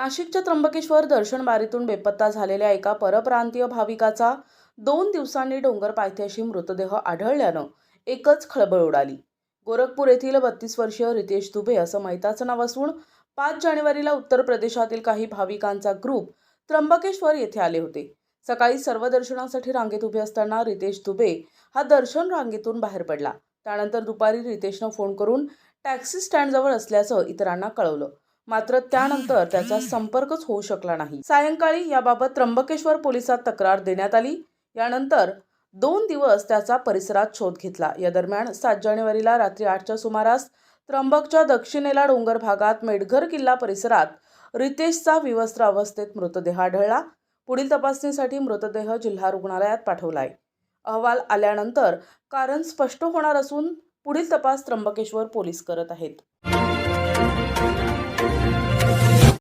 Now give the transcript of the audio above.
नाशिकच्या त्र्यंबकेश्वर दर्शनबारीतून बेपत्ता झालेल्या एका परप्रांतीय भाविकाचा दोन दिवसांनी डोंगर पायथ्याशी मृतदेह आढळल्यानं एकच खळबळ उडाली. गोरखपूर येथील बत्तीस वर्षीय रितेश दुबे असं मैताचं नाव असून पाच जानेवारीला उत्तर प्रदेशातील काही भाविकांचा ग्रुप त्र्यंबकेश्वर येथे आले होते. सकाळी सर्व दर्शनासाठी रांगेत उभे असताना रितेश दुबे हा दर्शन रांगेतून बाहेर पडला. त्यानंतर दुपारी रितेशनं फोन करून टॅक्सी स्टँडजवळ असल्याचं इतरांना कळवलं. मात्र त्यानंतर त्याचा संपर्कच होऊ शकला नाही. सायंकाळी याबाबत त्र्यंबकेश्वर पोलिसात तक्रार देण्यात आली. यानंतर दोन दिवस त्याचा परिसरात शोध घेतला. या दरम्यान सात जानेवारीला रात्री आठच्या सुमारास त्र्यंबकच्या दक्षिणेला डोंगर भागात मेडघर किल्ला परिसरात रितेशचा विवस्त्र अवस्थेत मृतदेह आढळला. पुढील तपासणीसाठी मृतदेह जिल्हा रुग्णालयात पाठवलाय. अहवाल आल्यानंतर कारण स्पष्ट होणार असून पुढील तपास त्र्यंबकेश्वर पोलीस करत आहेत.